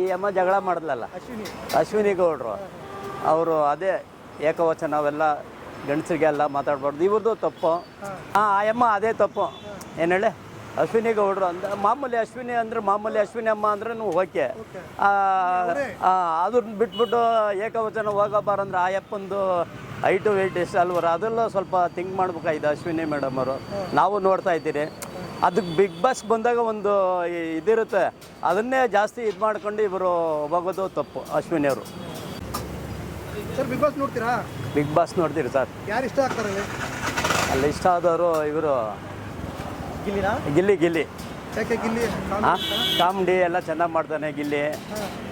ಈ ಅಮ್ಮ ಜಗಳ ಮಾಡಿದ್ಲಲ್ಲ? ಅಶ್ವಿನಿ ಅಶ್ವಿನಿ ಗೌಡ್ರು. ಅವರು ಅದೇ ಏಕವಚನ ಅವೆಲ್ಲ ಗಂಡಸರಿಗೆಲ್ಲ ಮಾತಾಡ್ಬಾರ್ದು. ಇವ್ರದ್ದು ತಪ್ಪು. ಹಾಂ ಆ ಅಮ್ಮ ಅದೇ ತಪ್ಪು. ಏನು ಹೇಳಿ? ಅಶ್ವಿನಿ ಗೌಡ್ರು ಅಂದ, ಮಾಮೂಲಿ ಅಶ್ವಿನಿ ಅಂದ್ರೆ ಮಾಮೂಲಿ ಅಶ್ವಿನಿ ಅಮ್ಮ ಅಂದ್ರೆ ಓಕೆ. ಅದನ್ನ ಬಿಟ್ಬಿಟ್ಟು ಏಕವಚನ ಹೋಗಬಾರಂದ್ರೆ ಆ ಅಪ್ಪಂದು ಹೈಟು ವೆಯ್ಟ್ ಎಷ್ಟು ಅಲ್ವರ? ಅದೆಲ್ಲ ಸ್ವಲ್ಪ ಥಿಂಕ್ ಮಾಡ್ಬೇಕಾಗಿದೆ ಅಶ್ವಿನಿ ಮೇಡಮ್ ಅವರು. ನಾವು ನೋಡ್ತಾ ಇದ್ದೀರಿ. ಅದಕ್ಕೆ ಬಿಗ್ ಬಾಸ್ ಬಂದಾಗ ಒಂದು ಇದಿರುತ್ತೆ. ಅದನ್ನೇ ಜಾಸ್ತಿ ಇದು ಮಾಡ್ಕೊಂಡು ಇವರು ಹೋಗೋದು ತಪ್ಪು ಅಶ್ವಿನಿ ಅವರು. ಸರ್ ಬಿಗ್ ಬಾಸ್ ನೋಡ್ತೀರಾ? ಬಿಗ್ ಬಾಸ್ ನೋಡ್ತೀರಿ ಸರ್. ಯಾರು ಇಷ್ಟ ಆಗ್ತಾರೆ ಅಲ್ಲಿ? ಇಷ್ಟ ಆದವರು ಇವರು. ಗಿಲ್ಲಿನಾ? ಗಿಲ್ಲಿ ಗಿಲ್ಲಿ. ಯಾಕೆ ಗಿಲ್ಲಿ? ಹಾಂ ಕಾಮಿಡಿ ಎಲ್ಲ ಚೆನ್ನಾಗಿ ಮಾಡ್ತಾನೆ ಗಿಲ್ಲಿ.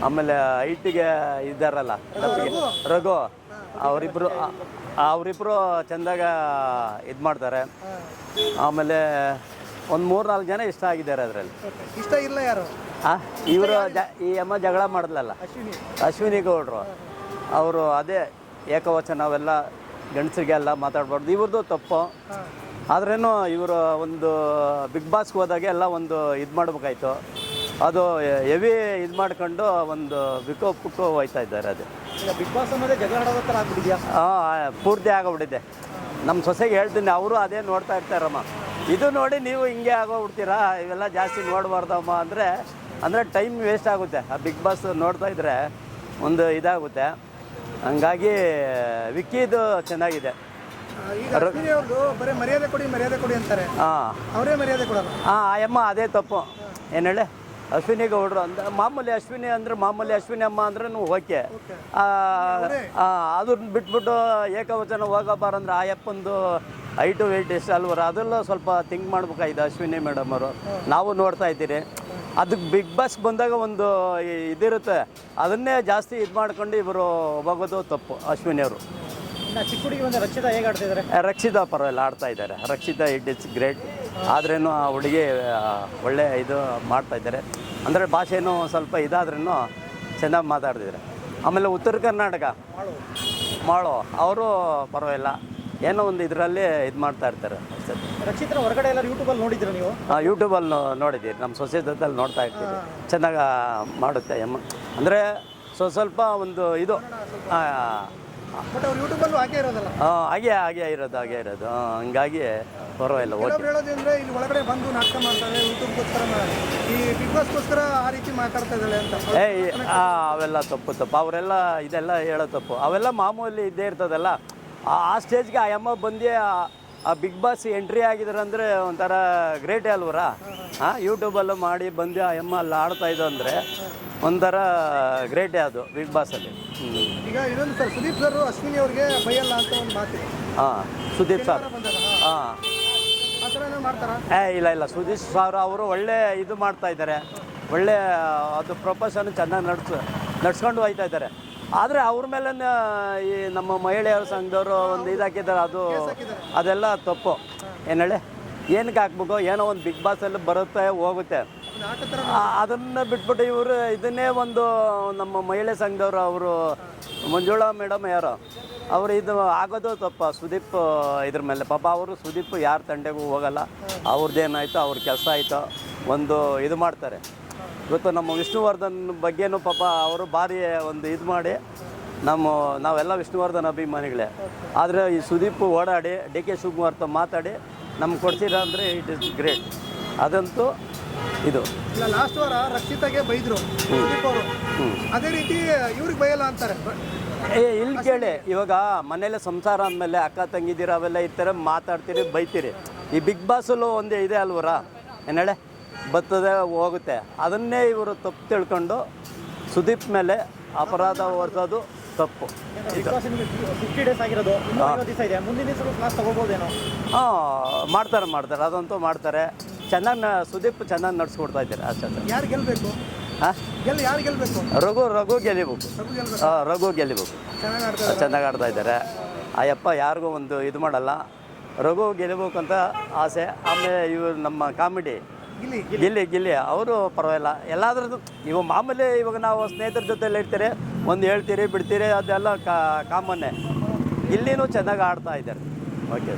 ಆಮೇಲೆ ಐಟಿಗೆ ಇದ್ದಾರಲ್ಲ ರಘು ಅವರಿಬ್ಬರು ಅವರಿಬ್ಬರು ಚೆಂದಾಗ ಇದು ಮಾಡ್ತಾರೆ. ಆಮೇಲೆ ಒಂದು ಮೂರು ನಾಲ್ಕು ಜನ ಇಷ್ಟ ಆಗಿದ್ದಾರೆ ಅದರಲ್ಲಿ. ಇಷ್ಟ ಇಲ್ಲ ಯಾರು? ಹಾಂ ಇವರು ಜ ಈ ಅಮ್ಮ ಜಗಳ ಮಾಡಲಲ್ಲ ಅಶ್ವಿನಿ. ಅಶ್ವಿನಿ ಗೌಡ್ರು. ಅವರು ಅದೇ ಏಕವಚನ ಅವೆಲ್ಲ ಗಂಡಸರಿಗೆಲ್ಲ ಮಾತಾಡ್ಬಾರ್ದು. ಇವ್ರದ್ದು ತಪ್ಪು. ಆದ್ರೇನು ಇವರು ಒಂದು ಬಿಗ್ ಬಾಸ್ಗೆ ಹೋದಾಗೆ ಎಲ್ಲ ಒಂದು ಇದು ಮಾಡ್ಬೇಕಾಯ್ತು. ಅದು ಹೆವಿ ಇದು ಮಾಡ್ಕೊಂಡು ಒಂದು ಬಿಕೋ ಪುಕ್ಕೋ ಹೋಯ್ತಾ ಇದ್ದಾರೆ ಅದು. ಬಿಗ್ ಬಾಸ್ ಅನ್ನೋದೇ ಜಗಳ ಆಡೋ ಥರ ಆಗ್ಬಿಟ್ಟಿದ್ಯಾ? ಹಾಂ ಪೂರ್ತಿ ಆಗೋಗ್ಬಿಟ್ಟಿದೆ ನಮ್ಮ ಸೊಸೆಗೆ ಹೇಳ್ತೀನಿ ಅವರು ಅದೇ ನೋಡ್ತಾ ಇರ್ತಾರಮ್ಮ ಇದು ನೋಡಿ ನೀವು ಹಿಂಗೆ ಆಗೋಗ್ಬಿಡ್ತೀರಾ? ಇವೆಲ್ಲ ಜಾಸ್ತಿ ನೋಡಬಾರ್ದಮ್ಮ ಅಂದರೆ ಅಂದರೆ ಟೈಮ್ ವೇಸ್ಟ್ ಆಗುತ್ತೆ. ಆ ಬಿಗ್ ಬಾಸ್ ನೋಡ್ತಾ ಇದ್ರೆ ಒಂದು ಇದಾಗುತ್ತೆ. ಹಂಗಾಗಿ ವಿಕ್ಕಿದು ಚೆನ್ನಾಗಿದೆ. ಮರ್ಯಾದೆ ಕೊಡಿ ಮರ್ಯಾದೆ ಕೊಡಿ ಅಂತಾರೆ. ಹಾಂ. ಅವರೇ ಮರ್ಯಾದೆ ಕೊಡಲ್ಲ ಹಾಂ ಆಯಮ್ಮ ಅದೇ ತಪ್ಪು. ಏನು ಹೇಳಿ? ಅಶ್ವಿನಿ ಗೌಡರು ಅಂದ್ರೆ ಮಾಮೂಲಿ ಅಶ್ವಿನಿ ಅಂದ್ರೆ ಮಾಮೂಲಿ ಅಶ್ವಿನಿ ಅಮ್ಮ ಅಂದ್ರೆ ಓಕೆ. ಅದನ್ನ ಬಿಟ್ಬಿಟ್ಟು ಏಕವಚನ ಹೋಗಬಾರಂದ್ರೆ ಆ ಅಪ್ಪಂದು ಹೈಟು ವೆಯ್ಟ್ ಎಷ್ಟು ಅಲ್ವರ ಅದೆಲ್ಲ ಸ್ವಲ್ಪ ಥಿಂಕ್ ಮಾಡ್ಬೇಕಾಗಿದೆ ಅಶ್ವಿನಿ ಮೇಡಮ್ ಅವರು. ನಾವು ನೋಡ್ತಾ ಇದ್ದೀರಿ. ಅದಕ್ಕೆ ಬಿಗ್ ಬಾಸ್ ಬಂದಾಗ ಒಂದು ಇದಿರುತ್ತೆ. ಅದನ್ನೇ ಜಾಸ್ತಿ ಇದು ಮಾಡ್ಕೊಂಡು ಇವರು ಹೋಗೋದು ತಪ್ಪು ಅಶ್ವಿನಿ ಅವರು. ಚಿಕ್ಕ ಹುಡುಗಿ ಒಂದು ರಕ್ಷಿತಾ ಹೇಗೆ ಆಡ್ತಾ ಇದ್ದಾರೆ ರಕ್ಷಿತಾ ಪರವಾಗಿಲ್ಲ ಆಡ್ತಾ ಇದ್ದಾರೆ. ರಕ್ಷಿತಾ ಇಟ್ ಇಸ್ ಗ್ರೇಟ್ ಆದ್ರೇನು ಆ ಹುಡುಗಿ ಒಳ್ಳೆ ಇದು ಮಾಡ್ತಾ ಇದ್ದಾರೆ. ಅಂದರೆ ಭಾಷೆನೂ ಸ್ವಲ್ಪ ಇದಾದ್ರೂ ಚೆನ್ನಾಗಿ ಮಾತಾಡ್ತಿದ್ದಾರೆ. ಆಮೇಲೆ ಉತ್ತರ ಕರ್ನಾಟಕ. ಮಾಳು. ಅವರು ಪರವಾಗಿಲ್ಲ. ಏನೋ ಒಂದು ಇದರಲ್ಲಿ ಇದು ಮಾಡ್ತಾ ಇರ್ತಾರೆ ಅಷ್ಟೇ. ರಕ್ಷಿತ್ರ ಹೊರಗಡೆ ಎಲ್ಲ ಯೂಟ್ಯೂಬಲ್ಲಿ ನೋಡಿದ್ರಿ ನೀವು? ಯೂಟ್ಯೂಬಲ್ಲಿ ನೋಡಿದ್ದೀರಿ ನಮ್ಮ ಸೊಸೆ ಜೊತೆಲಿ ನೋಡ್ತಾ ಇರ್ತೀವಿ. ಚೆನ್ನಾಗಿ ಮಾಡುತ್ತೆ ಎಮ್ಮ ಅಂದರೆ ಸೊ ಸ್ವಲ್ಪ ಒಂದು ಇದು ಆ, ಬಟ್ ಅವ್ರು ಯೂಟ್ಯೂಬಲ್ಲೂ ಹಾಗೆ ಇರೋದಲ್ಲ? ಆ, ಹಾಗೆ ಹಾಗೆ ಇರೋದು ಹಾಗೆ ಇರೋದು. ಆ, ಹಂಗಾಗಿ ಪರವಾಗಿಲ್ಲ ಓಕೆ. ಕೆಲವ್ರು ಹೇಳೋದಂದ್ರೆ ಇಲ್ಲಿ ಒಳಗಡೆ ಬಂದು ನಾಟಕ ಮಾಡ್ತಾರೆ ಯೂಟ್ಯೂಬ್ಗೋಸ್ಕರ ಈ ಬಿಗ್ ಬಾಸ್ಗೋಸ್ಕರ ಆ ರೀತಿ ಮಾತಾಡ್ತಾ ಇದ್ದಾಳೆ ಅಂತ. ಏ ಆ, ಅವೆಲ್ಲ ತಪ್ಪು ತಪ್ಪು. ಅವರೆಲ್ಲ ಇದೆಲ್ಲ ಹೇಳೋ ತಪ್ಪು. ಅವೆಲ್ಲ ಮಾಮೂಲಿ ಇದ್ದೇ ಇರ್ತದಲ್ಲ. ಆ ಸ್ಟೇಜ್ಗೆ ಆ ಅಮ್ಮ ಬಂದು ಆ- ಬಿಗ್ ಬಾಸ್ ಎಂಟ್ರಿ ಆಗಿದ್ದಾರೆ ಅಂದರೆ ಒಂಥರ ಗ್ರೇಟೇ ಅಲ್ವರ? ಹಾಂ ಯೂಟ್ಯೂಬಲ್ಲೂ ಮಾಡಿ ಬಂದು ಆ ಎಮ್ಮ ಅಲ್ಲಿ ಆಡ್ತಾ ಇದ್ದು ಅಂದರೆ ಒಂಥರ ಗ್ರೇಟೇ ಅದು ಬಿಗ್ ಬಾಸಲ್ಲಿ ಈಗ ಇನ್ನೊಂದು ಸರ್ ಸುದೀಪ್ ಸರ್ ಅಶ್ವಿನಿ ಅವ್ರಿಗೆ ಬೈಯಲ್ಲ ಅಂತ ಒಂದು ಮಾತು ಹಾಂ ಸುದೀಪ್ ಸರ್. ಹಾಂ. ಏ ಇಲ್ಲ ಇಲ್ಲ. ಸುದೀಪ್ ಸರ್ ಅವರು ಒಳ್ಳೆ ಇದು ಮಾಡ್ತಾ ಇದ್ದಾರೆ. ಒಳ್ಳೆ ಅದು ಪ್ರೊಫೆಷನ್ ಚೆನ್ನಾಗಿ ನಡ್ಸ್ ನಡ್ಸ್ಕೊಂಡು ಹೋಗ್ತಾ ಇದ್ದಾರೆ. ಆದರೆ ಅವ್ರ ಮೇಲೆ ಈ ನಮ್ಮ ಮಹಿಳೆಯರ ಸಂಘದವರು ಒಂದು ಇದು ಹಾಕಿದ್ದಾರೆ ಅದು ಅದೆಲ್ಲ ತಪ್ಪು. ಏನು ಹೇಳಿ? ಏನಕ್ಕೆ ಹಾಕ್ಬೇಕು? ಏನೋ ಒಂದು ಬಿಗ್ ಬಾಸಲ್ಲಿ ಬರುತ್ತೆ ಹೋಗುತ್ತೆ. ಅದನ್ನು ಅದನ್ನ ಬಿಟ್ಬಿಟ್ಟು ಇವರು ಇದನ್ನೇ ಒಂದು ನಮ್ಮ ಮಹಿಳೆ ಸಂಘದವರು ಅವರು ಮಂಜುಳಾ ಮೇಡಮ್ ಯಾರು? ಅವರು ಇದು ಆಗೋದು ತಪ್ಪ. ಸುದೀಪ್ ಇದ್ರ ಮೇಲೆ. ಪಾಪ ಅವರು ಸುದೀಪ್ ಯಾರ ತಂಡೆಗೂ ಹೋಗಲ್ಲ. ಅವ್ರದ್ದೇನಾಯ್ತು ಅವ್ರ ಕೆಲಸ ಆಯಿತು. ಒಂದು ಇದು ಮಾಡ್ತಾರೆ. ಇವತ್ತು ನಮ್ಮ ವಿಷ್ಣುವರ್ಧನ್ ಬಗ್ಗೆನೂ ಪಾಪ ಅವರು ಭಾರಿ ಒಂದು ಇದು ಮಾಡಿ ನಮ್ಮ ನಾವೆಲ್ಲ ವಿಷ್ಣುವರ್ಧನ್ ಅಭಿಮಾನಿಗಳೇ. ಆದರೆ ಈ ಸುದೀಪ್ ಓಡಾಡಿ ಡಿ ಕೆ ಶಿವಕುಮಾರ್ ತ ಮಾತಾಡಿ ನಮ್ಗೆ ಕೊಡ್ತೀರಾ ಅಂದರೆ ಇಟ್ ಇಸ್ ಗ್ರೇಟ್. ಅದಂತೂ ಇದು. ಇಲ್ಲ ಲಾಸ್ಟ್ ವಾರ ರಕ್ಷಿತಾಗೆ ಬೈದರು ಅದೇ ರೀತಿ ಇವ್ರಿಗೆ ಬೈಯಲ್ಲ ಅಂತಾರೆ. ಏ ಇಲ್ಲಿ ಕೇಳಿ ಇವಾಗ ಮನೇಲೆ ಸಂಸಾರ ಅಂದಮೇಲೆ ಅಕ್ಕ ತಂಗಿದ್ದೀರ ಅವೆಲ್ಲ ಇರ್ತಾರೆ ಮಾತಾಡ್ತೀರಿ ಬೈತೀರಿ. ಈ ಬಿಗ್ ಬಾಸಲ್ಲೂ ಒಂದೇ ಇದೆ ಅಲ್ವರ? ಏನೇಳೆ ಬರ್ತದೆ ಹೋಗುತ್ತೆ. ಅದನ್ನೇ ಇವರು ತಪ್ಪು ತಿಳ್ಕೊಂಡು ಸುದೀಪ್ ಮೇಲೆ ಅಪರಾಧ ಹೊರಿಸೋದು ತಪ್ಪು. ಹಾಂ. ಮಾಡ್ತಾರೆ ಮಾಡ್ತಾರೆ. ಅದಂತೂ ಮಾಡ್ತಾರೆ. ಚೆನ್ನಾಗಿ ಸುದೀಪ್ ಚೆನ್ನಾಗಿ ನಡ್ಸ್ಕೊಡ್ತಾ ಇದ್ದಾರೆ ಅಷ್ಟೇ ಹಾಂ? ರಘು ರಘು ಗೆಲಿಬೇಕು. ಹಾಂ ರಘು ಗೆಲಿಬೇಕು. ಚೆನ್ನಾಗಿ ಆಡ್ತಾ ಇದ್ದಾರೆ. ಅಯ್ಯಪ್ಪ ಯಾರಿಗೂ ಒಂದು ಇದು ಮಾಡಲ್ಲ. ರಘು ಅಂತ ಆಸೆ. ಆಮೇಲೆ ಇವರು ನಮ್ಮ ಕಾಮಿಡಿ. ಗಿಲ್ಲಿ ಗಿಲ್ಲಿ ಅವರು ಪರವಾಗಿಲ್ಲ. ಎಲ್ಲಾದ್ರದ್ದು ಇವಾಗ ಮಾಮೂಲಿ ಇವಾಗ ನಾವು ಸ್ನೇಹಿತರ ಜೊತೆಲಿ ಇರ್ತೀರಿ, ಒಂದು ಹೇಳ್ತೀರಿ, ಬಿಡ್ತೀರಿ, ಅದೆಲ್ಲ ಕಾಮನ್ನೇ. ಇಲ್ಲಿನೂ ಚೆನ್ನಾಗಿ ಆಡ್ತಾ ಇದ್ದಾರೆ. ಓಕೆ